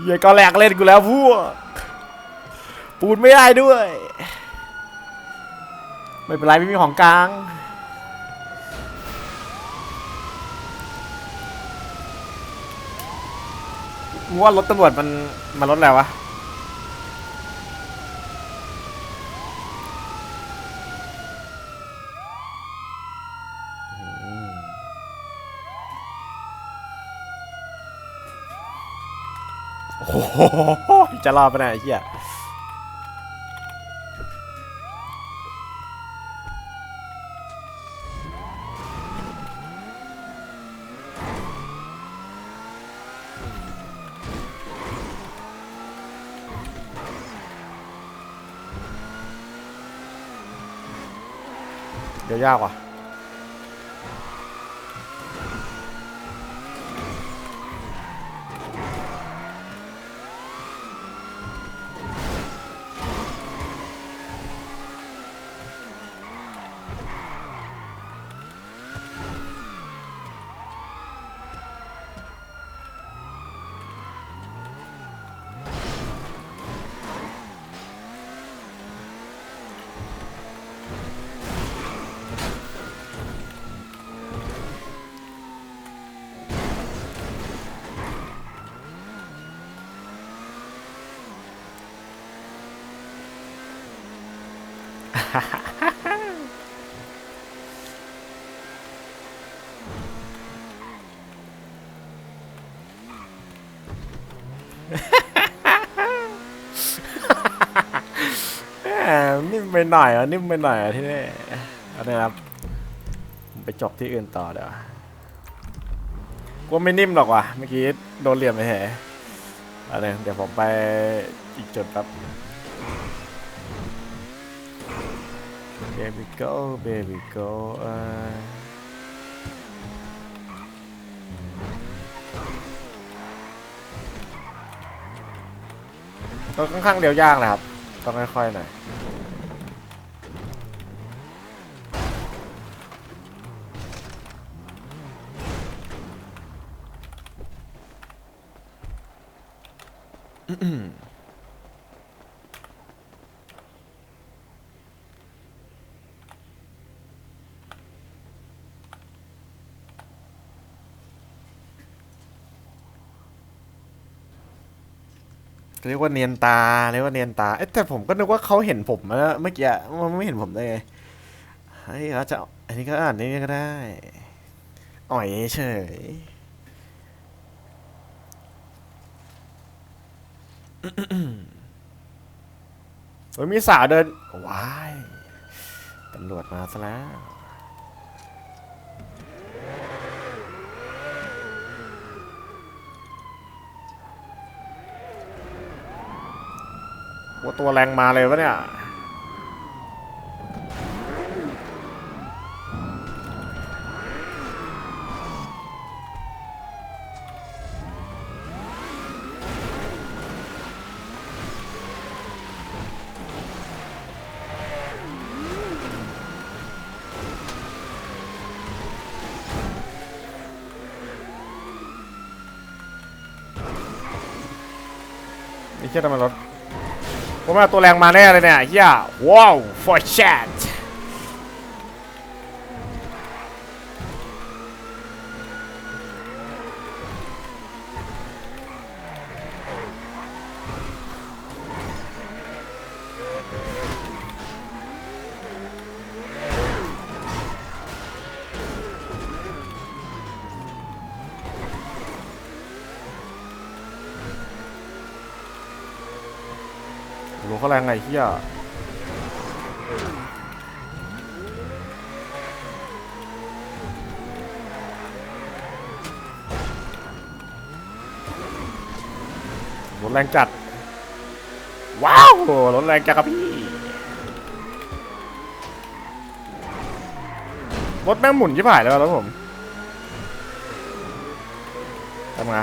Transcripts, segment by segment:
เหี้ยก็แหลกเล่นกูแล้วพวกปูนไม่ได้ด้วย ไม่เป็นไรไม่มีของกลางมึงว่ารถตำรวจมันมันรถอะไรวะ โอ้โหจะรอดไปไหนเหี้ยเดี๋ยวยากว่ะ นิ่มไปหน่อยอะนิ่มไปหน่อยอะที่นี่เอาเลยครับไปจบที่อื่นต่อเดี๋ยวกลัวไม่นิ่มหรอกว่ะเมื่อกี้โดนเหลี่ยมไปเหรอเอาเลยเดี๋ยวผมไปอีกจุดแป๊บ Baby go baby go เอ่อก็ค่อนข้างเดียวยากนะครับ ต้องค่อยๆหน่อย เรียกว่าเนียนตาเรียกว่าเนียนตาเอ๊ะแต่ผมก็นึกว่าเขาเห็นผมนะเมื่อกี้มันไม่เห็นผมได้ไงเฮ้ยเขาจะอันนี้ก็อ่านนี่ก็ได้อ่อยเฉยโอ้ยมีสาวเดินว้ายตำรวจมาซะแล้ว ว่าตัวแรงมาเลยวะเนี่ยนี่เชื่อทำไมรถ ผมว่าตัวแรงมาแน่เลยเนี่ยเฮียว้าวฟอร์แชน เขาแรงไงเฮียรถแรงจัด ว้าวรถแรงจัดครับพี่รถแม่งหมุนชิบหายแล้วรถผมทำไง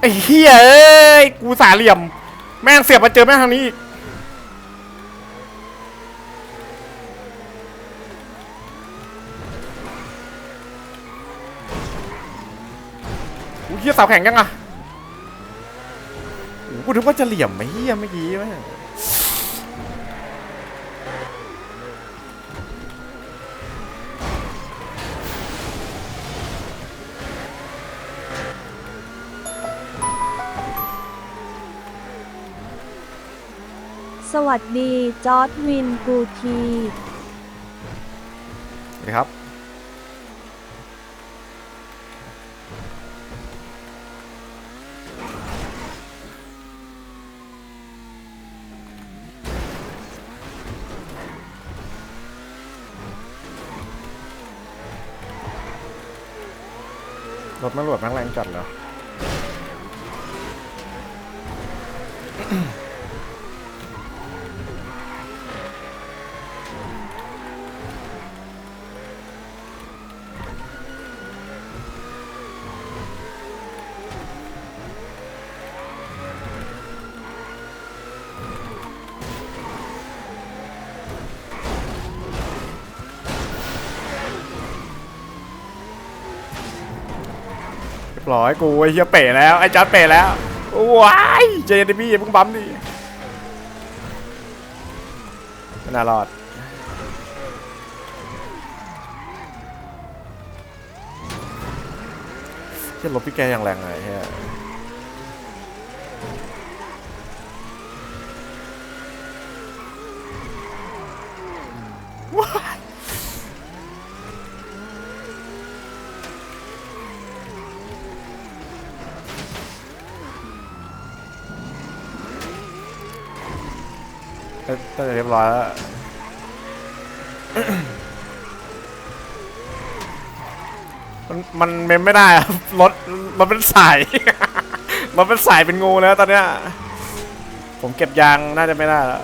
ไอ้เฮียเอ้ยกูสาเหลี่ยม แม่งเสียบมาเจอแม่งทางนี้อีกอู้เฮียเสาแข็งยังอะโอ้กูนึกว่าจะเหลี่ยมไอ้เฮียเมื่อกี้แม่ง สวัสดี จอร์ดวินกูทีสวัสดีครับ รถตำรวจแม่งแรงจัดเลยเรีย ร้อยกูไอ้เฮียเป๋แล้วไอ้จัดเป๋แล้วว้ายเจนดิพี่อย่าเพิ่งบั๊มดิไม่น่ารอดเฮียลบพี่แกอย่างแรงเลยเฮีย น่าจะเรียบร้อยแล้วมันมันเมมไม่ได้อะรถรถเป็นสาย รถเป็นสายเป็นงูแล้วตอนเนี้ย ผมเก็บยางน่าจะไม่ได้แล้ว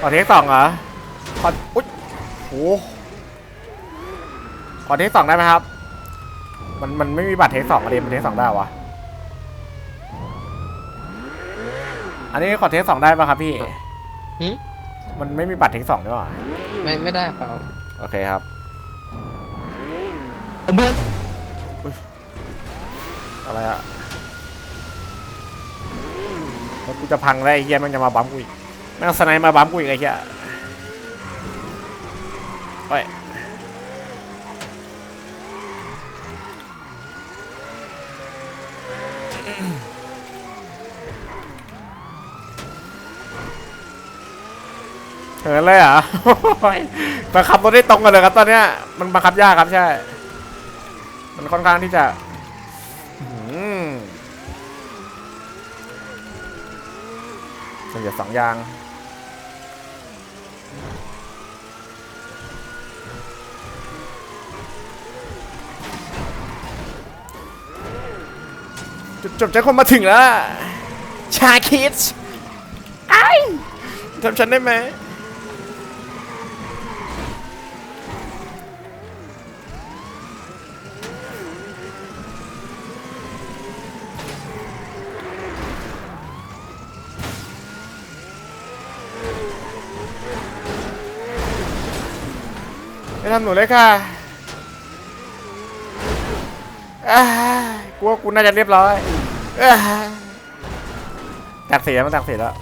ขอเทคสองเหรอขออุ๊ยโอ้ขอเทคสองได้ไหมครับ มันมันไม่มีบัตรเทคสองอะเดมมันเทคสองได้วะ อันนี้ขอเทคสองได้ป่ะครับพี่ หึมันไม่มีบัตรเทคสองด้วยวะไม่ไม่ได้เปล่าโอเคครับเบิร์อะไรอะแล้วกูจะพังแล้วไอ้เฮียแมันจะมาบั๊มกูอีกแม่งสไนป์มาบั๊มกูอีกไอ้เฮียไป เหินเลยเหรอบังคับรถได้ตรงกันเลยครับ ตอนเนี้ยมันบังคับยากครับใช่ มันค่อนข้างที่จะอืมเหลือสองยาง จุดจบใจคนมาถึงแล้ว ชาคิดไอ้ทำฉันได้ไหมไม่ทำหนูเลยค่ะอ้าย กูว่ากูน่าจะเรียบร้อยอ้ายตักเสียมันตักเสียแล้ว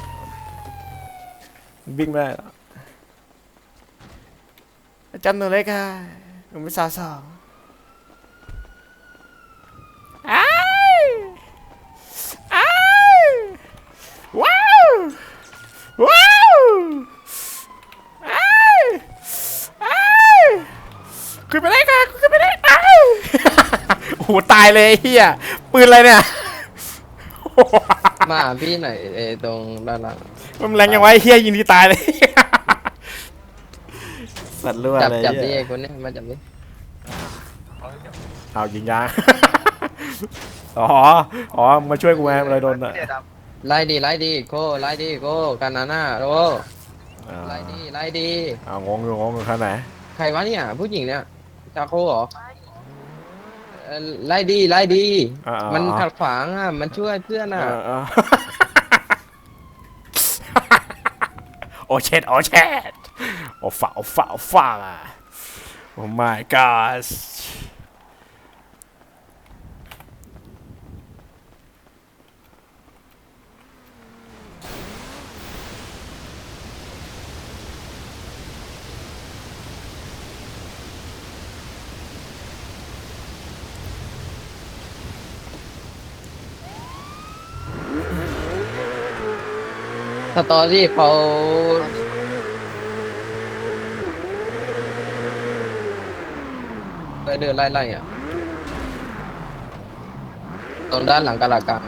วิ่งไม่ได้จำหนูเลยค่ะหนูไม่สาวสองอ้ายอ้ว้าวว้าวอ้ายอ้ขึ้นไปได้ค่ะขึ้นไปได้อ้าย โอ้โหตายเลยไอ้เฮียปืนอะไรเนี่ยมาหาพี่หน่อยเออตรงด้านหลัง มันแรงยังไงเฮียยิงทีตายเลย สัตว์รั่วจับเลยจับเหี้ดิยไอ้คนเนี้ยมาจับดิเอายิงยาง อ๋อ อ๋อมาช่วยกูไงเลยโดนอะไล่ดิไล่ดิโก้ไล่ดิโก้กันนาน่าโก้อ่าไล่ดีไล่ดีเอางงอยู่งงอยู่ข้างไหน ใครวะเนี่ยผู้หญิงเนี่ยจาโคเหรอ เอ่อไล่ดีไล่ดี อ่าอ่ามันอ่าขัดขวางอะ มันช่วยเพื่อนเออะอเออโอเช็ดโอเช็ดโอฟ้าโอฟ้าโอฟ้าโอ้ my god สตอรี่เขาไปเดินไล่ๆอะตรงด้านหลังกาลากลาง